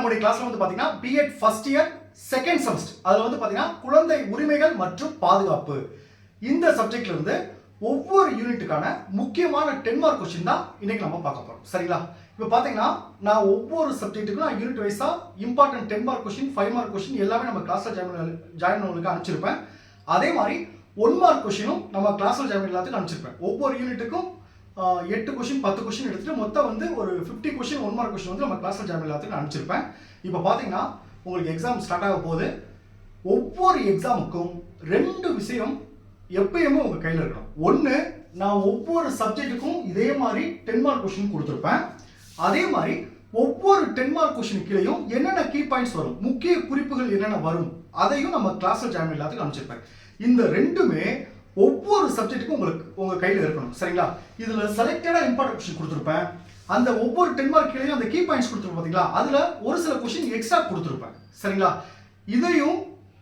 நம்முடைய கிளாஸ்ல வந்து பாத்தீங்கன்னா B Ed first year second semester அதுல வந்து பாத்தீங்கன்னா குழந்தை உரிமைகள் மற்றும் பாதுகாப்பு. இந்த சப்ஜெக்ட்ல இருந்து ஒவ்வொரு யூனிட்டுக்கான முக்கியமான டென் மார்க் கொஸ்டின் தான் இன்னைக்கு நம்ம பார்க்க போறோம். சரிங்களா? இப்போ பாத்தீங்கன்னா நான் ஒவ்வொரு சப்ஜெக்ட்டுக்கும் நான் unit வைஸா important ten mark question five mark question எல்லாமே நம்ம கிளாஸ்ல ஜாயின் ஜாயின் பண்ணவங்களுக்கு அனுப்பிச்சிருப்பேன். அதே மாதிரி ஒன் மார்க் கொஸ்டினும் நம்ம கிளாஸ்ல ஜாயின் எல்லாத்துக்கும் அனுப்பிச்சிருப்பேன். ஒவ்வொரு யூனிட்டுக்கும் எட்டு கொஷின் பத்து கொஷின் எடுத்துட்டு மொத்தம் வந்து ஒரு fifty question one mark question வந்து நம்ம கிளாஸ்ல ஜாயின் பண்ண எல்லாத்துக்கும் அனுப்பிச்சிருப்பேன். இப்போ பார்த்தீங்கன்னா உங்களுக்கு எக்ஸாம் ஸ்டார்ட் ஆக போகுது. ஒவ்வொரு எக்ஸாமுக்கும் ரெண்டு விஷயம் எப்பயுமே உங்கள் கையில் இருக்கணும். ஒன்று நான் ஒவ்வொரு சப்ஜெக்ட்டுக்கும் இதே மாதிரி டென் மார்க் கொஷின் கொடுத்துருப்பேன். அதே மாதிரி ஒவ்வொரு டென் மார்க் கொஷின் கீழேயும் என்னென்ன கீ பாயிண்ட்ஸ் வரும் முக்கிய குறிப்புகள் என்னென்ன வரும் அதையும் நம்ம கிளாஸ்ல ஜாயின் எல்லாத்துக்கும் அனுப்பிச்சிருப்பேன். இந்த ரெண்டுமே ஒவ்வொரு சப்ஜெக்ட்டுக்கும் உங்களுக்கு உங்க கையில் இருக்கணும் சரிங்களா? இதுல செலக்டடா இம்பார்ட்டன் கொஸ்டின் கொடுத்துருப்பேன். அந்த ஒவ்வொரு டென் மார்க் அந்த கீ பாயிண்ட்ஸ் கொடுத்துருப்போம் பார்த்தீங்களா அதுல ஒரு சில கொஸ்டின் எக்ஸ்ட்ரா கொடுத்துருப்பேன் சரிங்களா? இதையும்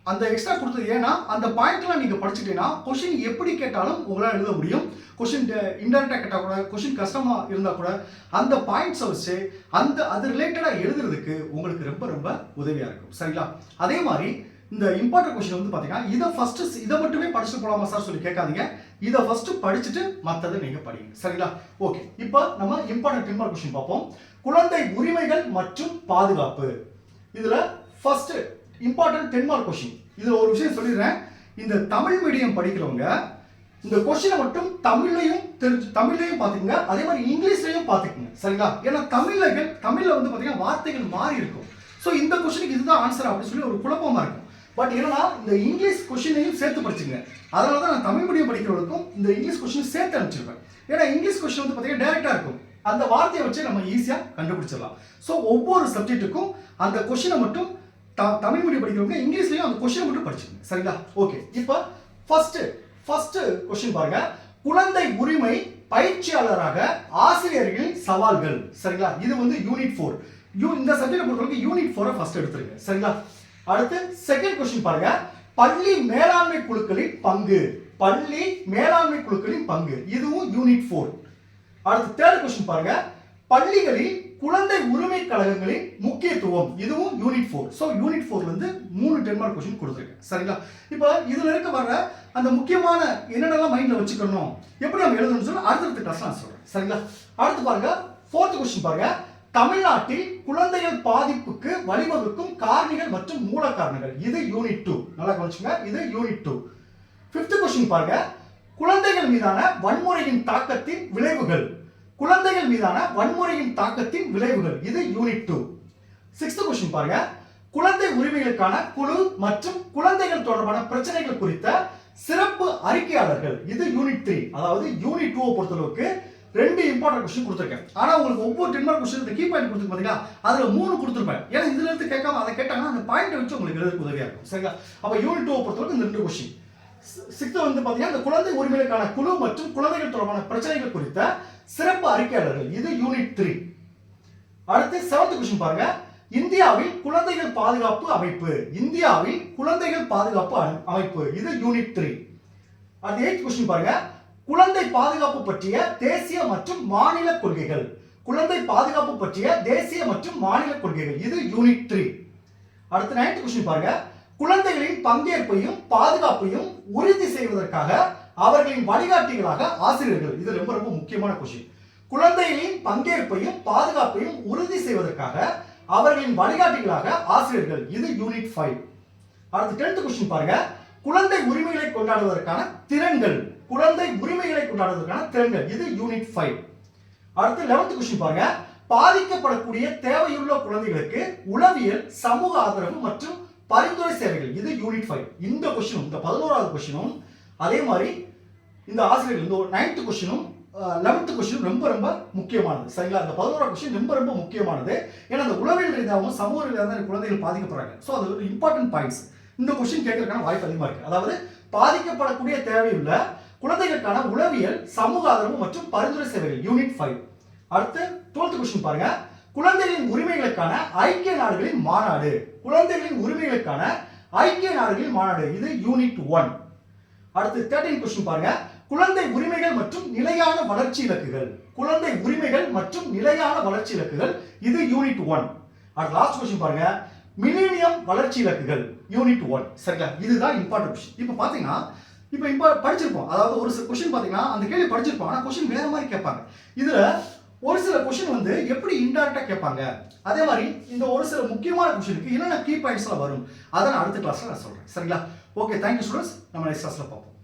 அந்த எக்ஸ்ட்ரா கொடுத்தது ஏன்னா அந்த பாயிண்ட்லாம் நீங்க படிச்சுட்டீங்கன்னா கொஸ்டின் எப்படி கேட்டாலும் உங்களால் எழுத முடியும். கொஸ்டின் இன்டெரக்டாக கேட்டால் கூட கொஸ்டின் கஷ்டமாக இருந்தால் கூட அந்த பாயிண்ட்ஸை வச்சு அந்த அது ரிலேட்டடாக எழுதுறதுக்கு உங்களுக்கு ரொம்ப ரொம்ப உதவியாக இருக்கும் சரிங்களா? அதே மாதிரி இந்த இம்பார்ட்டன்ட் கொஸ்டின் வந்து பார்த்தீங்கன்னா இதை ஃபர்ஸ்ட் இதை மட்டுமே படிச்சுட்டு போகலாமா சார் சொல்லி கேட்காதீங்க. இதை ஃபர்ஸ்ட் படிச்சுட்டு மற்றதை நீங்கள் படிங்க. சரிங்களா? ஓகே இப்போ நம்ம இம்பார்ட்டன்ட் டென் கொஸ்டின் பார்ப்போம். குழந்தை உரிமைகள் மற்றும் பாதுகாப்பு. இதில் first important ten mark question இதில் ஒரு விஷயம் சொல்லிடுறேன். இந்த தமிழ் மீடியம் படிக்கிறவங்க இந்த கொஸ்டினை மட்டும் தமிழ்லையும் தெரிஞ்சு தமிழ்லையும் பார்த்துக்கோங்க. அதே மாதிரி இங்கிலீஷ்லையும் பார்த்துக்குங்க. சரிங்களா? ஏன்னா தமிழர்கள் தமிழில் வந்து பார்த்தீங்கன்னா வார்த்தைகள் மாறி இருக்கும். ஸோ இந்த கொஸ்டினுக்கு இதுதான் ஆன்சர் அப்படின்னு சொல்லி ஒரு குழப்பமாக இருக்கும். பட் என்னன்னா இந்த இங்கிலீஷ் கொஸ்டினையும் சேர்த்து படிச்சுங்க அதனால தான் நான் தமிழ் மீடியம் படிக்கிறவங்களுக்கும் இந்த இங்கிலீஷ் கொஷின் சேர்த்து அனுப்பிச்சிருப்பேன். ஏன்னா இங்கிலீஷ் கொஷின் வந்து பார்த்தீங்கன்னா டேரெக்டாக இருக்கும். அந்த வார்த்தையை வச்சு நம்ம ஈஸியாக கண்டுபிடிச்சிடலாம். ஸோ ஒவ்வொரு சப்ஜெக்ட்டுக்கும் அந்த கொஷினை மட்டும் த- தமிழ் மீடியம் படிக்கிறவங்க இங்கிலீஷ்லையும் அந்த கொஷினை மட்டும் படிச்சுங்க சரிங்களா? ஓகே இப்போ ஃபஸ்ட்டு ஃபஸ்ட்டு கொஷின் பாருங்க. குழந்தை உரிமை பயிற்சியாளராக ஆசிரியர்களின் சவால்கள். சரிங்களா? இது வந்து யூனிட் ஃபோர் யூ இந்த சப்ஜெக்ட் பொறுத்தவரைக்கும் யூனிட் ஃபோரை ஃபஸ்ட் எடுத்துருங்க. சரிங்களா? அடுத்து செகண்ட் கொஸ்டின் பாருங்க. பள்ளி மேலாண்மை குழுக்களின் பங்கு. பள்ளி மேலாண்மை குழுக்களின் பங்கு. இதுவும் யூனிட் ஃபோர் அடுத்து தேர்ட் கொஸ்டின் பாருங்க. பள்ளிகளில் குழந்தை உரிமை கழகங்களின் முக்கியத்துவம். இதுவும் யூனிட் ஃபோர் ஸோ யூனிட் ஃபோர்ல இருந்து மூணு டென் மார்க் கொஸ்டின் கொடுத்துருக்கேன். சரிங்களா? இப்போ இதுல இருக்க வர அந்த முக்கியமான என்னென்னலாம் மைண்ட்ல வச்சுக்கணும்? எப்படி நம்ம எழுதணும்னு சொல்லி அடுத்தடுத்த கிளாஸ் நான் சொல்றேன். சரிங்களா? அடுத்து பாருங்க. ஃபோர்த் கொஸ்டின் பாருங்க. தமிழ்நாட்டில் குழந்தைகள் பாதிப்புக்கு வழிவகுக்கும் காரணிகள் மற்றும் மூல காரணங்கள். இது யூனிட் டூ நல்லா கவனிச்சுங்க இது யூனிட் டூ ஃபிஃப்த் கொஸ்டின் பாருங்க. குழந்தைகள் மீதான வன்முறையின் தாக்கத்தின் விளைவுகள். குழந்தைகள் மீதான வன்முறையின் தாக்கத்தின் விளைவுகள். இது யூனிட் டூ சிக்ஸ்த் கொஸ்டின் பாருங்க. குழந்தை உரிமைகளுக்கான குழு மற்றும் குழந்தைகள் தொடர்பான பிரச்சனைகள் குறித்த சிறப்பு அறிக்கையாளர்கள். இது யூனிட் த்ரீ அதாவது யூனிட் டூவை பொறுத்தளவுக்கு ரெண்டு இம்பார்ட்டன்ட் கொஸ்டின் கொடுத்துருக்கேன். ஆனால் உங்களுக்கு ஒவ்வொரு ten mark question key point கொடுத்துருக்கு பார்த்தீங்களா அதில் மூணு கொடுத்துருப்பேன். ஏன்னா இதுல இருந்து கேட்காம அதை கேட்டாங்கன்னா அந்த பாயிண்ட் வச்சு உங்களுக்கு எழுதுக்கு உதவியாக இருக்கும். சரிங்களா? அப்போ யூனிட் டூ பொறுத்தவரைக்கும் இந்த ரெண்டு கொஸ்டின் சிக்ஸ்த் வந்து பார்த்தீங்கன்னா இந்த குழந்தை உரிமைகளுக்கான குழு மற்றும் குழந்தைகள் தொடர்பான பிரச்சனைகள் குறித்த சிறப்பு அறிக்கையாளர்கள். இது யூனிட் த்ரீ அடுத்து செவன்த் கொஸ்டின் பாருங்க. இந்தியாவில் குழந்தைகள் பாதுகாப்பு அமைப்பு. இந்தியாவில் குழந்தைகள் பாதுகாப்பு அமைப்பு. இது யூனிட் த்ரீ அடுத்து எயிட் கொஸ்டின் பாருங்க. குழந்தை பாதுகாப்பு பற்றிய தேசிய மற்றும் மாநில கொள்கைகள். குழந்தை பாதுகாப்பு பற்றிய தேசிய மற்றும் மாநில கொள்கைகள். இது யூனிட் த்ரீ அடுத்து நைன்த் கொஸ்டின் பாருங்க. குழந்தைகளின் பங்கேற்பையும் பாதுகாப்பையும் உறுதி செய்வதற்காக அவர்களின் வழிகாட்டிகளாக ஆசிரியர்கள். இது ரொம்ப ரொம்ப முக்கியமான கொஸ்டின் குழந்தைகளின் பங்கேற்பையும் பாதுகாப்பையும் உறுதி செய்வதற்காக அவர்களின் வழிகாட்டிகளாக ஆசிரியர்கள். இது யூனிட் ஃபைவ் அடுத்து டென்த் கொஸ்டின் பாருங்க. குழந்தை உரிமை கொண்டாடுவதற்கான திறன்கள் குழந்தை உரிமைகளை கொண்டாடுவதற்கான திறன்கள். இது யூனிட் ஃபைவ் அடுத்து லெவன்த் கொஸ்டின் பாருங்க. பாதிக்கப்படக்கூடிய தேவையுள்ள குழந்தைகளுக்கு உளவியல் சமூக ஆதரவு மற்றும் பரிந்துரை சேவைகள். இது யூனிட் ஃபைவ் இந்த கொஸ்டினும் இந்த பதினோராவது கொஸ்டினும் அதே மாதிரி இந்த ஆசிரியர்கள் இந்த நைன்த் கொஸ்டினும் லெவன்த் கொஸ்டின் ரொம்ப ரொம்ப முக்கியமானது. சரிங்களா? இந்த பதினோராவது கொஸ்டின் ரொம்ப ரொம்ப முக்கியமானது. ஏன்னா அந்த உளவியல் ரீதியாகவும் சமூக ரீதியாக குழந்தைகள் பாதிக்கப்படுறாங்க. ஸோ அது ஒரு இம்பார்ட்டன்ட் பாயிண்ட்ஸ் இந்த கொஸ்டின் கேட்கறதுக்கான வாய்ப்பு அதிகமாக இருக்குது அதாவது பாதிக்கப்படக்கூடிய தேவையுள்ள குழந்தைகளுக்கான உளவியல் சமூக ஆதரவு மற்றும் பரிந்துரை சேவைகள் யூனிட் ஃபைவ் அடுத்து டுவெல்த் கொஸ்டின் பாருங்க. குழந்தைகளின் உரிமைகளுக்கான ஐக்கிய நாடுகளின் மாநாடு. குழந்தைகளின் உரிமைகளுக்கான ஐக்கிய நாடுகளின் மாநாடு. இது யூனிட் ஒன் அடுத்து தேர்ட்டின் கொஸ்டின் பாருங்க. குழந்தை உரிமைகள் மற்றும் நிலையான வளர்ச்சி இலக்குகள். குழந்தை உரிமைகள் மற்றும் நிலையான வளர்ச்சி இலக்குகள். இது யூனிட் ஒன் அடுத்து லாஸ்ட் கொஸ்டின் பாருங்க. மில்லேனியம் வளர்ச்சி இலக்குகள் யூனிட் ஒன் சரிங்களா? இதுதான் இம்பார்ட்டன்ட் விஷயம் இப்போ பார்த்தீங்கன்னா இப்போ இப்போ படிச்சிருப்போம். அதாவது ஒரு சில கொஷின் பார்த்தீங்கன்னா அந்த கேள்வி படிச்சிருப்போம். ஆனால் கொஷின் வேற மாதிரி கேட்பாங்க. இதில் ஒரு சில கொஷின் வந்து எப்படி இன்டெரக்டாக கேட்பாங்க? அதே மாதிரி இந்த ஒரு சில முக்கியமான கொஸ்டினுக்கு என்னென்ன கீ பாயிண்ட்ஸ்லாம் வரும்? அதை நான் அடுத்த கிளாஸில் நான் சொல்கிறேன் சரிங்களா? ஓகே தேங்க்யூ ஸ்டூடெண்ட்ஸ் நம்ம நெக்ஸ்ட் கிளாஸில் பார்ப்போம்.